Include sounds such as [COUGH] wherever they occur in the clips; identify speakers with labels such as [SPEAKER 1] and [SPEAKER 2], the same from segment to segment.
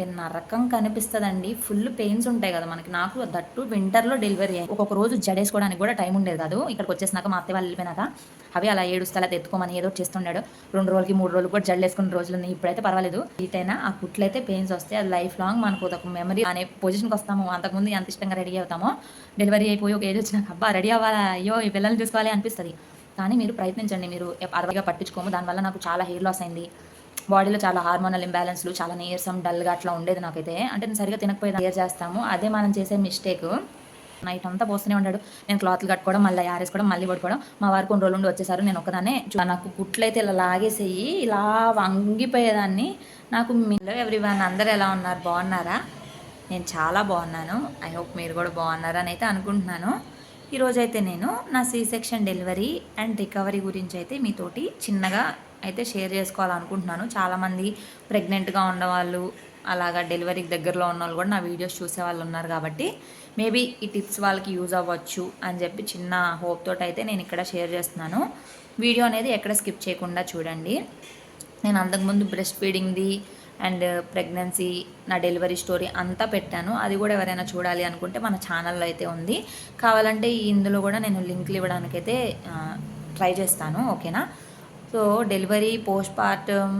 [SPEAKER 1] తిప్పుతుంటే నరకం కనిపిస్తుందండి. Full pains ఉంటాయి కదా మనకి. నాకు దట్టు వింటర్లో డెలివరీ అయ్యి ఒక్కొక్క రోజు జడేసుకోవడానికి కూడా టైం ఉండేది కాదు. ఇక్కడికి వచ్చేసినాక మా అత్తయ్య వాళ్ళు వెళ్ళిపోయినాక అవి అలా ఏడుస్తూ అలా ఎత్తుకోమని ఏదో చేస్తున్నాడు రెండు రోజులకి మూడు రోజులు కూడా జడలు రోజులు ఉన్నాయి ఇప్పుడైతే పర్వాలేదు. ఇటైనా ఆ కుట్లయితే పెయిన్స్ వస్తే అది లైఫ్ లాంగ్ మనకు ఒక మెమరీ అనే పొజిషన్కి వస్తాము. అంతకుముందు ఎంత ఇష్టంగా రెడీ అవుతామో డెలివరీ అయిపోయి ఒక ఏజ్ వచ్చినాక అబ్బా రెడీ అవ్వాలా? అయ్యో ఈ పిల్లల్ని చూసుకోవాలి అనిపిస్తుంది. కానీ మీరు ప్రయత్నించండి. మీరు అరవైగా పట్టించుకోము. దానివల్ల నాకు చాలా హెయిర్ లాస్ అయింది. బాడీలో చాలా హార్మోనల్ ఇంబ్యాలెన్స్లు చాలా నీరసం డల్గా అట్లా ఉండేది నాకైతే. అంటే నేను సరిగా తినకపోయేది క్లియర్ చేస్తాము? అదే మనం చేసే మిస్టేక్. నైట్ అంతా పోస్తూనే ఉన్నాడు నేను క్లాత్లు కట్టుకోవడం మళ్ళీ ఆరేసుకోవడం మళ్ళీ పడుకోవడం. మా వారు కొన్ని రోజులు ఉండి వచ్చేసారు నేను ఒకదానే నాకు గుట్లయితే ఇలా లాగేసేయి ఇలా వంగిపోయేదాన్ని. నాకు మీలో ఎవ్రీ వన్ ఎలా ఉన్నారు? బాగున్నారా? నేను చాలా బాగున్నాను. ఐ హోప్ మీరు కూడా బాగున్నారని అయితే అనుకుంటున్నాను. ఈరోజైతే నేను నా C section delivery and recovery గురించి అయితే మీతోటి చిన్నగా అయితే షేర్ చేసుకోవాలనుకుంటున్నాను. చాలామంది ప్రెగ్నెంట్గా ఉన్నవాళ్ళు అలాగా డెలివరీకి దగ్గరలో ఉన్న వాళ్ళు కూడా నా వీడియోస్ చూసే వాళ్ళు ఉన్నారు కాబట్టి మేబీ ఈ టిప్స్ వాళ్ళకి యూజ్ అవ్వచ్చు అని చెప్పి చిన్న హోప్ తోటి అయితే నేను ఇక్కడ షేర్ చేస్తున్నాను. వీడియో అనేది ఎక్కడ స్కిప్ చేయకుండా చూడండి. నేను అంతకుముందు బ్రెస్ట్ ఫీడింగ్ది అండ్ ప్రెగ్నెన్సీ నా డెలివరీ స్టోరీ అంతా పెట్టాను. అది కూడా ఎవరైనా చూడాలి అనుకుంటే మన ఛానల్లో అయితే ఉంది. కావాలంటే ఇందులో కూడా నేను లింక్లు ఇవ్వడానికైతే ట్రై చేస్తాను. ఓకేనా? So delivery post partum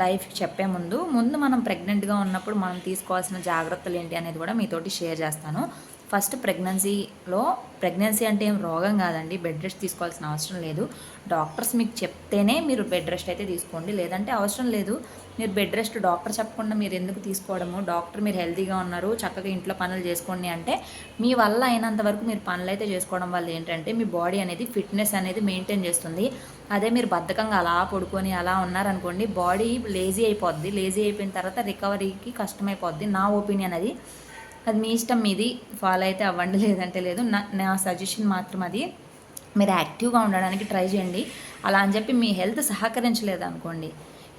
[SPEAKER 1] life చెప్పే ముందు ముందు మనం ప్రెగ్నెంట్గా ఉన్నప్పుడు మనం తీసుకోవాల్సిన జాగ్రత్తలు ఏంటి అనేది కూడా మీతోటి షేర్ చేస్తాను. ఫస్ట్ ప్రెగ్నెన్సీలో ప్రెగ్నెన్సీ అంటే ఏం రోగం కాదండి. బెడ్ రెస్ట్ తీసుకోవాల్సిన అవసరం లేదు. డాక్టర్స్ మీకు చెప్తేనే మీరు బెడ్ రెస్ట్ అయితే తీసుకోండి. లేదంటే అవసరం లేదు. మీరు బెడ్ రెస్ట్ డాక్టర్ చెప్పకుండా మీరు ఎందుకు తీసుకోవడము? డాక్టర్ మీరు హెల్తీగా ఉన్నారు చక్కగా ఇంట్లో పనులు చేసుకోండి అంటే మీ వల్ల అయినంత వరకు మీరు పనులు అయితే చేసుకోవడం వల్ల ఏంటంటే మీ బాడీ అనేది ఫిట్నెస్ అనేది మెయింటైన్ చేస్తుంది. అదే మీరు బద్ధకంగా అలా పడుకొని అలా ఉన్నారనుకోండి బాడీ లేజీ అయిపోద్ది. లేజీ అయిపోయిన తర్వాత రికవరీకి కష్టమైపోద్ది. నా ఒపీనియన్ అది. అది మీ ఇష్టం మీది ఫాలో అయితే అవ్వండి లేదంటే లేదు. నా నా సజెషన్ మాత్రం అది. మీరు యాక్టివ్గా ఉండడానికి ట్రై చేయండి. అలా అని చెప్పి మీ హెల్త్ సహకరించలేదు అనుకోండి.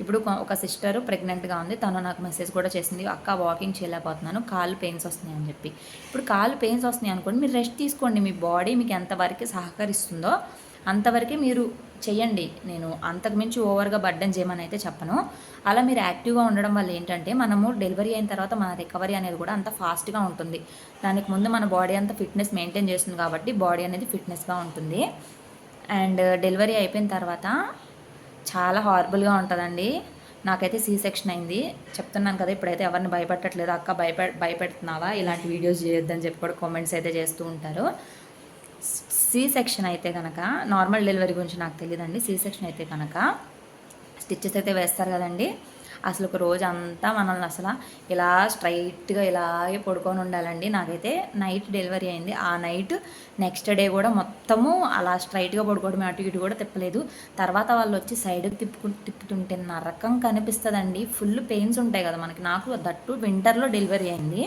[SPEAKER 1] ఇప్పుడు ఒక సిస్టర్ ప్రెగ్నెంట్గా ఉంది. తను నాకు మెసేజ్ కూడా చేసింది. అక్క వాకింగ్ చేయలేకపోతున్నాను. కాలు పెయిన్స్ వస్తున్నాయి అని చెప్పి. ఇప్పుడు కాలు పెయిన్స్ వస్తున్నాయి అనుకోండి మీరు రెస్ట్ తీసుకోండి. మీ బాడీ మీకు ఎంతవరకు సహకరిస్తుందో అంతవరకే మీరు చెయ్యండి. నేను అంతకుమించి ఓవర్గా బడ్డన్ చేయమని అయితే చెప్పను. అలా మీరు యాక్టివ్గా ఉండడం వల్ల ఏంటంటే మనము డెలివరీ అయిన తర్వాత మన రికవరీ అనేది కూడా అంత ఫాస్ట్గా ఉంటుంది. దానికి ముందు మన బాడీ అంతా ఫిట్నెస్ మెయింటైన్ చేస్తుంది కాబట్టి బాడీ అనేది ఫిట్నెస్గా ఉంటుంది. అండ్ డెలివరీ అయిపోయిన తర్వాత చాలా హార్బుల్గా ఉంటుందండి. నాకైతే సీ సెక్షన్ అయింది. చెప్తున్నాను కదా ఇప్పుడైతే ఎవరిని భయపెట్టట్లేదు. అక్క భయపె భయపెడుతున్నావా? ఇలాంటి వీడియోస్ చేయొద్దని చెప్పి కూడా కామెంట్స్ అయితే చేస్తూ ఉంటారు. సి సెక్షన్ అయితే కనుక నార్మల్ డెలివరీ గురించి నాకు తెలియదండి సి సెక్షన్ అయితే కనుక స్టిచ్చెస్ అయితే వేస్తారు కదండి. అసలు ఒక రోజు అంతా మనల్ని అసలు ఇలా స్ట్రైట్గా ఇలాగే పడుకొని ఉండాలండి. నాకైతే నైట్ డెలివరీ అయింది. ఆ నైట్ నెక్స్ట్ డే కూడా మొత్తము అలా స్ట్రైట్గా పడుకోవడం అటు ఇటు కూడా తిప్పలేదు. తర్వాత వాళ్ళు వచ్చి సైడ్కి తిప్పుకు తిప్పుతుంటే నరకం కనిపిస్తుందండి. ఫుల్ పెయిన్స్ ఉంటాయి కదా మనకి. నాకు దట్టు వింటర్లో డెలివరీ అయింది.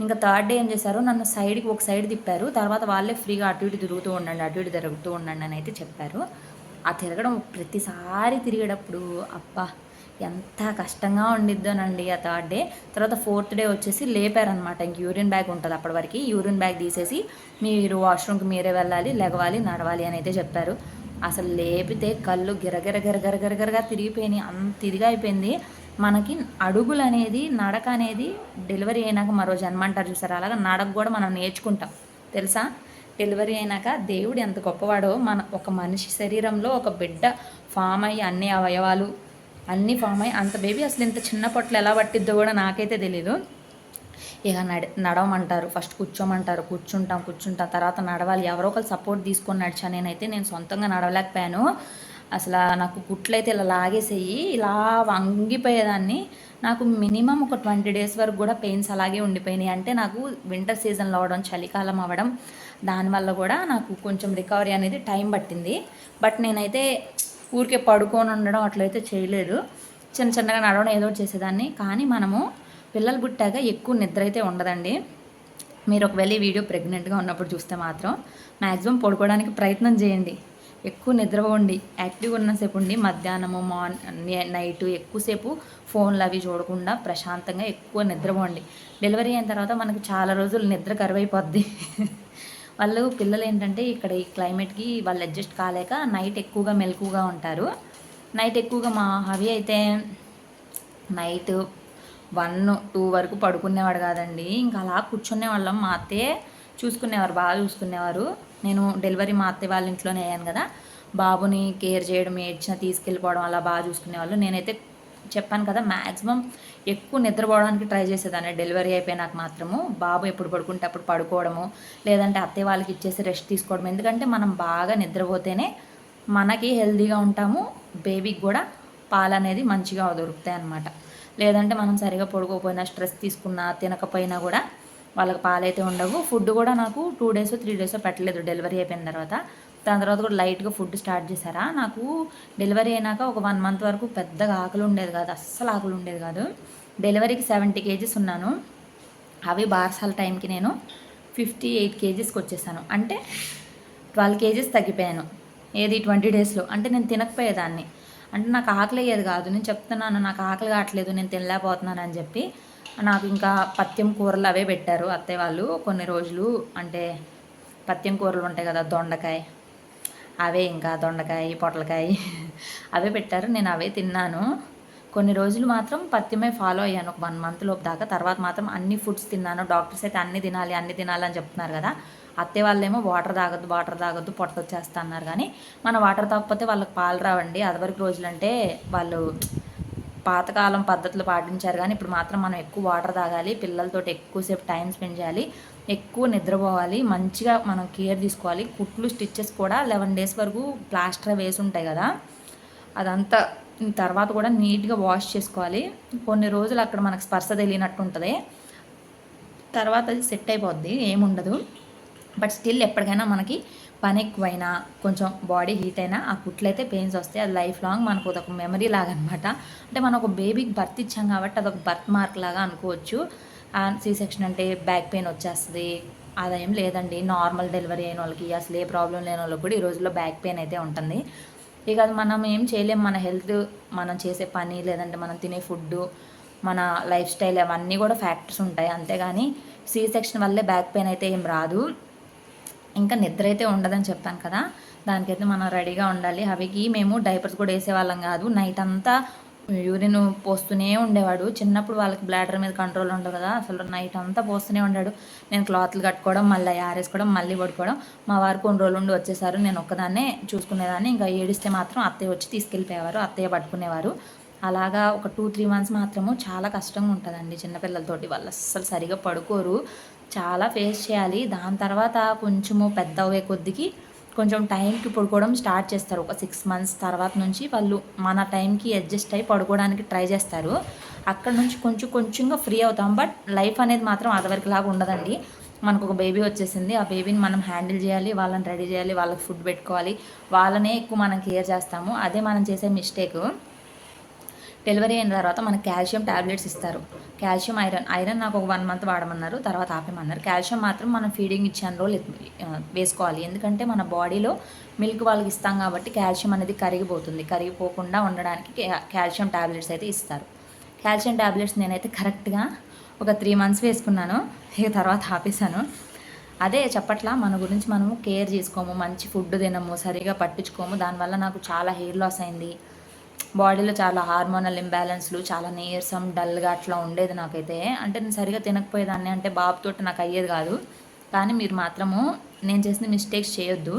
[SPEAKER 1] ఇంకా థర్డ్ డే ఏం చేశారు? నన్ను సైడ్కి ఒక సైడ్ తిప్పారు. తర్వాత వాళ్ళే ఫ్రీగా అటు ఇటు తిరుగుతూ ఉండండి అటు ఇటు తిరుగుతూ ఉండండి అని అయితే చెప్పారు. ఆ తిరగడం ప్రతిసారి తిరిగేటప్పుడు అబ్బా ఎంత కష్టంగా ఉండిద్దోనండి ఆ థర్డ్ డే. తర్వాత ఫోర్త్ డే వచ్చేసి లేపారనమాట ఇంక యూరిన్ బ్యాగ్ ఉంటుంది అప్పటి వరకు. యూరిన్ బ్యాగ్ తీసేసి మీరు వాష్రూమ్కి మీరే వెళ్ళాలి లెగవాలి నడవాలి అని అయితే చెప్పారు. అసలు లేపితే కళ్ళు గిరగిర గిరగిర గిరగిరగా తిరిగిపోయినాయి. అంత ఇదిగా అయిపోయింది. మనకి అడుగులు అనేది నడక అనేది డెలివరీ అయినాక మరో జన్మ అంటారు చూసారు? అలాగా నడక కూడా మనం నేర్చుకుంటాం. తెలుసా? డెలివరీ అయినాక దేవుడు ఎంత గొప్పవాడో మన ఒక మనిషి శరీరంలో ఒక బిడ్డ ఫామ్ అయ్యి అన్ని అవయవాలు అన్నీ ఫామ్ అయ్యి అంత బేబీ అసలు ఇంత చిన్న పొట్లు ఎలా పట్టిద్దో కూడా నాకైతే తెలీదు. ఇక నడ నడవమంటారు. ఫస్ట్ కూర్చోమంటారు. కూర్చుంటాం కూర్చుంటాం. తర్వాత నడవాలి. ఎవరో ఒకరు సపోర్ట్ తీసుకొని నడిచా. నేనైతే నేను సొంతంగా నడవలేకపోయాను. అసలు నాకు కుట్లయితే ఇలా లాగేసేయి ఇలా వంగిపోయేదాన్ని. నాకు మినిమం ఒక ట్వంటీ డేస్ వరకు కూడా పెయిన్స్ అలాగే ఉండిపోయినాయి. అంటే నాకు వింటర్ సీజన్లో అవడం చలికాలం అవ్వడం దానివల్ల కూడా నాకు కొంచెం రికవరీ అనేది టైం పట్టింది. బట్ నేనైతే ఊరికే పడుకొని ఉండడం అట్లయితే చేయలేదు. చిన్న చిన్నగా నడవడం ఏదో చేసేదాన్ని. కానీ మనము పిల్లలు పుట్టాక ఎక్కువ నిద్ర అయితే ఉండదండి. మీరు ఒకవేళ ఈ వీడియో ప్రెగ్నెంట్గా ఉన్నప్పుడు చూస్తే మాత్రం మ్యాక్సిమం పడుకోవడానికి ప్రయత్నం చేయండి. ఎక్కువ నిద్రపోండి యాక్టివ్గా ఉన్నసేపు ఉండి మధ్యాహ్నము మార్న్ నైట్ ఎక్కువసేపు ఫోన్లు అవి చూడకుండా ప్రశాంతంగా ఎక్కువ నిద్రపోండి డెలివరీ అయిన తర్వాత మనకి చాలా రోజులు నిద్ర కరువైపోద్ది. [LAUGHS] వాళ్ళు పిల్లలు ఏంటంటే ఇక్కడ ఈ క్లైమేట్కి వాళ్ళు అడ్జస్ట్ కాలేక నైట్ ఎక్కువగా మెలకుగా ఉంటారు. నైట్ ఎక్కువగా మా హవి అయితే నైట్ వన్ టూ వరకు పడుకునేవాడు కాదండి. ఇంకా అలా కూర్చునే వాళ్ళం. మా అత్తే చూసుకునేవారు బాగా చూసుకునేవారు. నేను డెలివరీ మా అత్తయ్య వాళ్ళ ఇంట్లోనే అయ్యాను కదా. బాబుని కేర్ చేయడం ఏడ్చిన తీసుకెళ్ళిపోవడం అలా బాగా చూసుకునేవాళ్ళు. నేనైతే చెప్పాను కదా మ్యాక్సిమం ఎక్కువ నిద్రపోవడానికి ట్రై చేసేదాన్ని. డెలివరీ అయిపోయినాక మాత్రము. బాబు ఎప్పుడు పడుకుంటే అప్పుడు పడుకోవడము లేదంటే అత్తయ్య వాళ్ళకి ఇచ్చేసి రెస్ట్ తీసుకోవడం ఎందుకంటే మనం బాగా నిద్రపోతేనే మనకి హెల్తీగా ఉంటాము బేబీకి కూడా పాలు అనేది మంచిగా దొరుకుతాయి అన్నమాట లేదంటే మనం సరిగా పడుకోకపోయినా స్ట్రెస్ తీసుకున్నా తినకపోయినా కూడా వాళ్ళకి పాలైతే ఉండవు. ఫుడ్ కూడా నాకు టూ డేస్ త్రీ డేస్ పెట్టలేదు. డెలివరీ అయిపోయిన తర్వాత. దాని తర్వాత కూడా లైట్గా ఫుడ్ స్టార్ట్ చేశారా? నాకు డెలివరీ అయినాక ఒక వన్ మంత్ వరకు పెద్దగా ఆకలి ఉండేది కాదు. అస్సలు ఆకలి ఉండేది కాదు. డెలివరీకి సెవెంటీ కేజీస్ ఉన్నాను. అవి బార్సాల టైంకి నేను ఫిఫ్టీ ఎయిట్ కేజీస్కి వచ్చేసాను. అంటే ట్వెల్వ్ కేజీస్ తగ్గిపోయాను. ఏది ట్వంటీ డేస్లో. అంటే నేను తినకపోయేదాన్ని. అంటే నాకు ఆకలి అయ్యేది కాదు. నేను చెప్తున్నాను నాకు ఆకలి కావట్లేదు. నేను తినలేకపోతున్నాను అని చెప్పి నాకు ఇంకా పత్యం కూరలు అవే పెట్టారు అత్తయ్య వాళ్ళు. కొన్ని రోజులు అంటే పత్యం కూరలు ఉంటాయి కదా దొండకాయ. అవే ఇంకా దొండకాయ పొట్లకాయ [LAUGHS] అవే పెట్టారు. నేను అవే తిన్నాను. కొన్ని రోజులు మాత్రం పత్యమే ఫాలో అయ్యాను. ఒక వన్ మంత్ లోపు దాకా. తర్వాత మాత్రం అన్ని ఫుడ్స్ తిన్నాను. డాక్టర్స్ అయితే అన్ని తినాలి అన్ని తినాలి అని చెప్తున్నారు కదా. అత్తే వాళ్ళేమో వాటర్ తాగొద్దు వాటర్ తాగొద్దు పొట్ట వచ్చేస్తా అన్నారు. కానీ మన వాటర్ తాగకపోతే వాళ్ళకి పాలు రావండి. అదివరకు రోజులు అంటే వాళ్ళు పాతకాలం పద్ధతులు పాటించారు. కానీ ఇప్పుడు మాత్రం మనం ఎక్కువ వాటర్ తాగాలి పిల్లలతో ఎక్కువసేపు టైం స్పెండ్ చేయాలి ఎక్కువ నిద్రపోవాలి మంచిగా మనం కేర్ తీసుకోవాలి. కుట్లు స్టిచ్చెస్ కూడా లెవెన్ డేస్ వరకు ప్లాస్టర్ వేసి ఉంటాయి కదా. అదంతా తర్వాత కూడా నీట్గా వాష్ చేసుకోవాలి. కొన్ని రోజులు అక్కడ మనకు స్పర్శ తెలియనట్టు ఉంటుంది. తర్వాత అది సెట్ అయిపోద్ది ఏముండదు. బట్ స్టిల్ ఎప్పటికైనా మనకి పని ఎక్కువైనా కొంచెం బాడీ హీట్ అయినా ఆ కుట్లయితే పెయిన్స్ వస్తాయి. అది లైఫ్ లాంగ్ మనకు ఒక మెమరీ లాగా అనమాట అంటే మనం ఒక బేబీకి బర్త్ ఇచ్చాం కాబట్టి అదొక బర్త్ మార్క్ లాగా అనుకోవచ్చు. సీ సెక్షన్ అంటే బ్యాక్ పెయిన్ వచ్చేస్తుంది. అదేం లేదండి. నార్మల్ డెలివరీ అయిన వాళ్ళకి అసలు ఏ ప్రాబ్లం లేని వాళ్ళకి కూడా ఈ రోజుల్లో బ్యాక్ పెయిన్ అయితే ఉంటుంది. ఇక అది మనం ఏం చేయలేం. మన హెల్త్ మనం చేసే పని లేదంటే మనం తినే ఫుడ్ మన లైఫ్ స్టైల్ అవన్నీ కూడా ఫ్యాక్టర్స్ ఉంటాయి. అంతేగాని సీ సెక్షన్ వల్లే బ్యాక్ పెయిన్ అయితే ఏం రాదు. ఇంకా నిద్ర అయితే ఉండదని చెప్పాను కదా. దానికైతే మనం రెడీగా ఉండాలి. అవికి మేము డైపర్స్ కూడా వేసేవాళ్ళం కాదు. నైట్ అంతా యూరిన్ పోస్తూనే ఉండేవాడు. చిన్నప్పుడు వాళ్ళకి బ్లాడర్ మీద కంట్రోల్ ఉండదు కదా. అసలు నైట్ అంతా పోస్తూనే ఉండాడు. నేను క్లాత్లు కట్టుకోవడం మళ్ళీ ఆరేసుకోవడం మళ్ళీ పడుకోవడం. మా వారు కొన్ని రోజులు ఉండి వచ్చేసారు. నేను ఒక్కదాన్నే చూసుకునేదాన్ని. ఇంకా ఏడిస్తే మాత్రం అత్తయ్య వచ్చి తీసుకెళ్ళిపోయేవారు. అత్తయ్య పట్టుకునేవారు. అలాగా ఒక టూ త్రీ మంత్స్ మాత్రము చాలా కష్టంగా ఉంటుందండి చిన్నపిల్లలతోటి. వాళ్ళు అస్సలు సరిగా పడుకోరు. చాలా ఫేస్ చేయాలి. దాని తర్వాత కొంచెము పెద్ద అయ్యే కొద్దికి కొంచెం టైంకి పడుకోవడం స్టార్ట్ చేస్తారు. ఒక సిక్స్ మంత్స్ తర్వాత నుంచి వాళ్ళు మన టైంకి అడ్జస్ట్ అయ్యి పడుకోవడానికి ట్రై చేస్తారు. అక్కడ నుంచి కొంచెం కొంచెంగా ఫ్రీ అవుతాం. బట్ లైఫ్ అనేది మాత్రం అదివరకు లాగా ఉండదండి. మనకు ఒక బేబీ వచ్చేసింది. ఆ బేబీని మనం హ్యాండిల్ చేయాలి. వాళ్ళని రెడీ చేయాలి. వాళ్ళకి ఫుడ్ పెట్టుకోవాలి. వాళ్ళనే ఎక్కువ మనం కేర్ చేస్తాము. అదే మనం చేసే మిస్టేక్. డెలివరీ అయిన తర్వాత మనకు కాల్షియం ట్యాబ్లెట్స్ ఇస్తారు. కాల్షియం ఐరన్ ఐరన్ నాకు ఒక వన్ మంత్ వాడమన్నారు తర్వాత ఆపేమన్నారు. కాల్షియం మాత్రం మనం ఫీడింగ్ ఇచ్చాను రోజులు వేసుకోవాలి. ఎందుకంటే మన బాడీలో మిల్క్ వాళ్ళకి ఇస్తాం కాబట్టి కాల్షియం అనేది కరిగిపోతుంది. కరిగిపోకుండా ఉండడానికి కాల్షియం ట్యాబ్లెట్స్ అయితే ఇస్తారు. కాల్షియం ట్యాబ్లెట్స్ నేనైతే కరెక్ట్గా ఒక త్రీ మంత్స్ వేసుకున్నాను. ఇక తర్వాత ఆపేసాను అదే చెప్పట్లా మన గురించి మనము కేర్ చేసుకోము మంచి ఫుడ్ తినము సరిగా పట్టించుకోము. దానివల్ల నాకు చాలా హెయిర్ లాస్ అయింది. బాడీలో చాలా హార్మోనల్ ఇంబ్యాలెన్స్లు చాలా నీరసం డల్గా అట్లా ఉండేది నాకైతే. అంటే నేను సరిగా తినకపోయేదాన్ని అంటే బాబుతో నాకు అయ్యేది కాదు. కానీ మీరు మాత్రము నేను చేసిన మిస్టేక్స్ చేయొద్దు.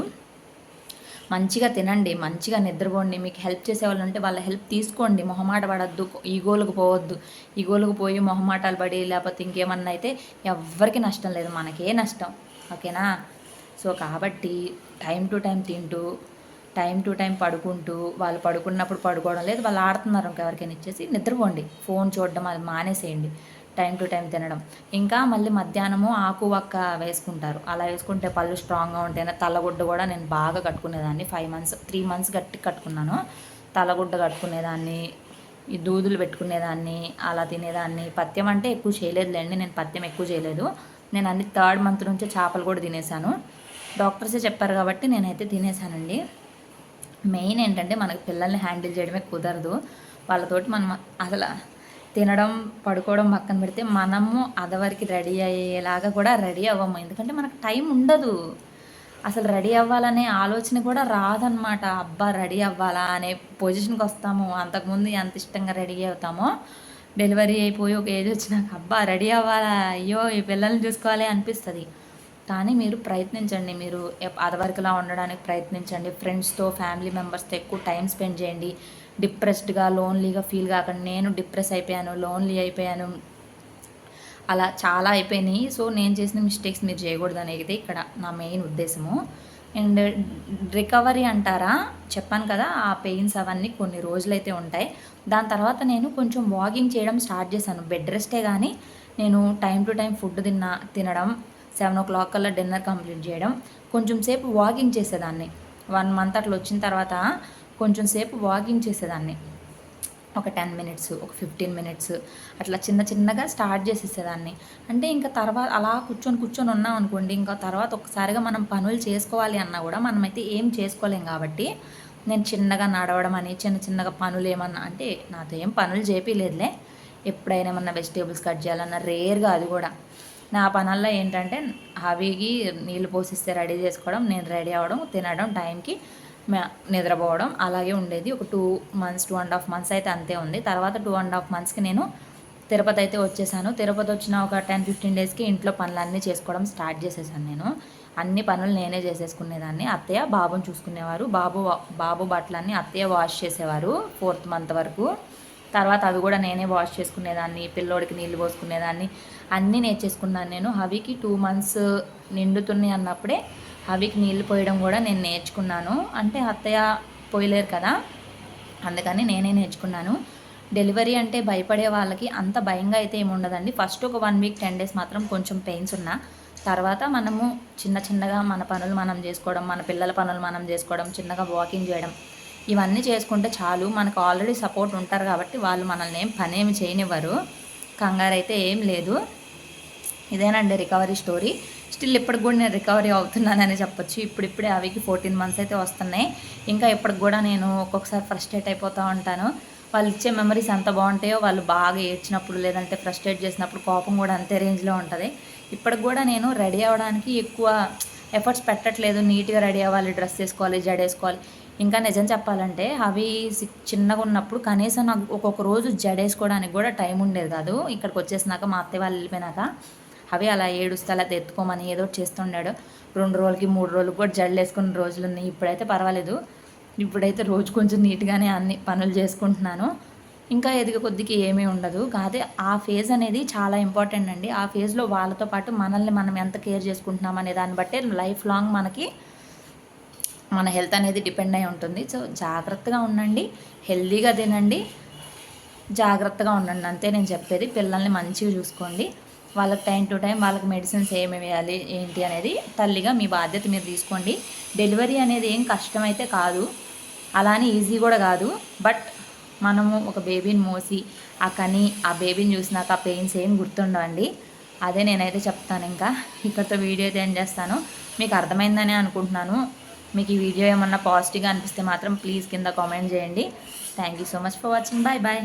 [SPEAKER 1] మంచిగా తినండి మంచిగా నిద్రపోండి. మీకు హెల్ప్ చేసే వాళ్ళు ఉంటే వాళ్ళ హెల్ప్ తీసుకోండి. మొహమాట పడద్దు ఈగోలకు పోవద్దు. ఈగోలకు పోయి మొహమాటాలు పడి లేకపోతే ఇంకేమన్నా అయితే ఎవరికి నష్టం లేదు. మనకే నష్టం. ఓకేనా? సో కాబట్టి టైం టు టైం తింటూ టైం టు టైం పడుకుంటూ వాళ్ళు పడుకున్నప్పుడు పడుకోవడం లేదు వాళ్ళు ఆడుతున్నారు ఇంకెవరికైనా ఇచ్చేసి నిద్రపోండి. ఫోన్ చూడడం అది మానేసేయండి. టైం టు టైం తినడం. ఇంకా మళ్ళీ మధ్యాహ్నము ఆకు వక్క వేసుకుంటారు. అలా వేసుకుంటే పళ్ళు స్ట్రాంగ్గా ఉంటాయి తలగుడ్డ కూడా నేను బాగా కట్టుకునేదాన్ని. ఫైవ్ మంత్స్ త్రీ మంత్స్ గట్టి కట్టుకున్నాను. తలగుడ్డ కట్టుకునేదాన్ని ఈ దూదులు పెట్టుకునేదాన్ని అలా తినేదాన్ని. పత్యం అంటే ఎక్కువ చేయలేదులేండి నేను పత్యం ఎక్కువ చేయలేదు. నేను అన్ని థర్డ్ మంత్ నుంచే చేపలు కూడా తినేసాను డాక్టర్సే చెప్పారు కాబట్టి నేనైతే తినేసానండి మెయిన్ ఏంటంటే మనకు పిల్లల్ని హ్యాండిల్ చేయడమే కుదరదు. వాళ్ళతోటి మనం అసలు తినడం పడుకోవడం పక్కన పెడితే మనము అదవరికి రెడీ అయ్యేలాగా కూడా రెడీ అవ్వము. ఎందుకంటే మనకు టైం ఉండదు. అసలు రెడీ అవ్వాలనే ఆలోచన కూడా రాదనమాట అబ్బా రెడీ అవ్వాలా అనే పొజిషన్కి వస్తాము. అంతకుముందు ఎంత ఇష్టంగా రెడీ అవుతామో డెలివరీ అయిపోయి ఒక ఏజ్ వచ్చినాక అబ్బా రెడీ అవ్వాలా? అయ్యో ఈ పిల్లల్ని చూసుకోవాలి అనిపిస్తుంది. కానీ మీరు ప్రయత్నించండి. మీరు అదవరకులా ఉండడానికి ప్రయత్నించండి. ఫ్రెండ్స్తో ఫ్యామిలీ మెంబర్స్తో ఎక్కువ టైం స్పెండ్ చేయండి. డిప్రెస్డ్గా లోన్లీగా ఫీల్ కాకండి. నేను డిప్రెస్ అయిపోయాను లోన్లీ అయిపోయాను. అలా చాలా అయిపోయినాయి. సో నేను చేసిన మిస్టేక్స్ మీరు చేయకూడదు అనేది ఇక్కడ నా మెయిన్ ఉద్దేశము. అండ్ రికవరీ అంటారా? చెప్పాను కదా ఆ పెయిన్స్ అవన్నీ కొన్ని రోజులైతే ఉంటాయి. దాని తర్వాత నేను కొంచెం వాకింగ్ చేయడం స్టార్ట్ చేశాను. బెడ్ రెస్టే కానీ నేను టైం టు టైం ఫుడ్ తిన్నా తినడం సెవెన్ ఓ క్లాక్ కల్లా డిన్నర్ కంప్లీట్ చేయడం. కొంచెం సేపు వాకింగ్ చేసేదాన్ని. వన్ మంత్ అట్లా వచ్చిన తర్వాత కొంచెం సేపు వాకింగ్ చేసేదాన్ని. ఒక టెన్ మినిట్స్ ఒక ఫిఫ్టీన్ మినిట్స్ అట్లా చిన్న చిన్నగా స్టార్ట్ చేసేసేదాన్ని. అంటే ఇంకా తర్వాత అలా కూర్చొని కూర్చొని ఉన్నాం అనుకోండి ఇంకా తర్వాత ఒకసారిగా మనం పనులు చేసుకోవాలి అన్నా కూడా మనమైతే ఏం చేసుకోలేం కాబట్టి నేను చిన్నగా నడవడం అని చిన్న చిన్నగా పనులు ఏమన్నా అంటే నాతో ఏం పనులు చేపిలేదులే ఎప్పుడైనా ఏమన్నా వెజిటేబుల్స్ కట్ చేయాలన్నా రేర్గా అది కూడా. నా పనుల్లో ఏంటంటే హవీకి నీళ్ళు పోసిస్తే రెడీ చేసుకోవడం నేను రెడీ అవ్వడం తినడం టైంకి నిద్రపోవడం అలాగే ఉండేది. ఒక two months two and half months అయితే అంతే ఉంది. తర్వాత టూ అండ్ హాఫ్ మంత్స్కి నేను తిరుపతి అయితే వచ్చేసాను. తిరుపతి వచ్చిన ఒక టెన్ ఫిఫ్టీన్ డేస్కి ఇంట్లో పనులన్నీ చేసుకోవడం స్టార్ట్ చేసేసాను నేను. అన్ని పనులు నేనే చేసేసుకునేదాన్ని. అత్తయ్య బాబుని చూసుకునేవారు. బాబు బాబు బట్టలన్నీ అత్తయ్య వాష్ చేసేవారు ఫోర్త్ మంత్ వరకు. తర్వాత అవి కూడా నేనే వాష్ చేసుకునేదాన్ని. పిల్లోడికి నీళ్ళు పోసుకునేదాన్ని. అన్నీ నేర్చేసుకున్నాను నేను. హవికి టూ మంత్స్ నిండుతున్నాయి అన్నప్పుడే హవికి నీళ్ళు పోయడం కూడా నేను నేర్చుకున్నాను. అంటే అత్తయ్య పోయలేరు కదా అందుకని నేనే నేర్చుకున్నాను. డెలివరీ అంటే భయపడే వాళ్ళకి అంత భయంగా అయితే ఏముండదండి ఫస్ట్ ఒక వన్ వీక్ టెన్ డేస్ మాత్రం కొంచెం పెయిన్స్ ఉన్నా. తర్వాత మనము చిన్న చిన్నగా మన పనులు మనం చేసుకోవడం మన పిల్లల పనులు మనం చేసుకోవడం చిన్నగా వాకింగ్ చేయడం ఇవన్నీ చేసుకుంటే చాలు. మనకు ఆల్రెడీ సపోర్ట్ ఉంటారు కాబట్టి వాళ్ళు మనల్ని ఏం పని ఏమి చేయనివ్వరు. కంగారు అయితే ఏం లేదు. ఇదేనండి రికవరీ స్టోరీ. స్టిల్ ఇప్పటికి కూడా నేను రికవరీ అవుతున్నానని చెప్పొచ్చు. ఇప్పుడిప్పుడే అవికి ఫోర్టీన్ మంత్స్ అయితే వస్తున్నాయి. ఇంకా ఇప్పటికి కూడా నేను ఒక్కొక్కసారి ఫ్రస్ట్రేట్ అయిపోతూ ఉంటాను. వాళ్ళు ఇచ్చే మెమరీస్ ఎంత బాగుంటాయో వాళ్ళు బాగా ఏడ్చినప్పుడు లేదంటే ఫ్రస్ట్రేట్ చేసినప్పుడు కోపం కూడా అంతే రేంజ్లో ఉంటుంది. ఇప్పటికి కూడా నేను రెడీ అవ్వడానికి ఎక్కువ ఎఫర్ట్స్ పెట్టట్లేదు. నీట్గా రెడీ అవ్వాలి. డ్రెస్ వేసుకోవాలి జడ్ వేసుకోవాలి. ఇంకా నిజం చెప్పాలంటే అవి సి- చిన్నగా ఉన్నప్పుడు కనీసం నాకు ఒక్కొక్క రోజు జడేసుకోవడానికి కూడా టైం ఉండేది కాదు. ఇక్కడికి వచ్చేసినాక మా అత్తయ్య వాళ్ళు వెళ్ళిపోయినాక. అవి అలా ఏడుస్తే అలా తెత్తుకోమని ఏదో ఒకటి చేస్తుండాడు. రెండు రోజులకి మూడు రోజులకి కూడా జడలు వేసుకున్న రోజులు ఉన్నాయి ఇప్పుడైతే పర్వాలేదు. ఇప్పుడైతే రోజు కొంచెం నీట్గానే అన్ని పనులు చేసుకుంటున్నాను. ఇంకా ఎదిగే కొద్దికి ఏమీ ఉండదు. కాదే ఆ ఫేజ్ అనేది చాలా ఇంపార్టెంట్ అండి. ఆ ఫేజ్లో వాళ్ళతో పాటు మనల్ని మనం ఎంత కేర్ చేసుకుంటున్నాం అనే దాన్ని బట్టే లైఫ్ లాంగ్ మనకి మన హెల్త్ అనేది డిపెండ్ అయి ఉంటుంది. సో జాగ్రత్తగా ఉండండి. హెల్దీగా తినండి. జాగ్రత్తగా ఉండండి. అంతే నేను చెప్పేది. పిల్లల్ని మంచిగా చూసుకోండి. వాళ్ళకి టైం టు టైం వాళ్ళకి మెడిసిన్స్ ఏమి వేయాలి ఏంటి అనేది తల్లిగా మీ బాధ్యత మీరు తీసుకోండి. డెలివరీ అనేది ఏం కష్టమైతే కాదు అలానే ఈజీ కూడా కాదు. బట్ మనము ఒక బేబీని మోసి ఆ కని ఆ బేబీని చూసినాక ఆ పెయిన్స్ ఏం గుర్తుండవండి. అదే నేనైతే చెప్తాను ఇంకా. ఇక్కడితో వీడియో అయితే ఏం చేస్తాను. మీకు అర్థమైందని అనుకుంటున్నాను. మీకు ఈ వీడియో ఏమన్నా పాజిటివ్గా అనిపిస్తే మాత్రం ప్లీజ్ కింద కామెంట్ చేయండి. Thank you so much for watching. Bye bye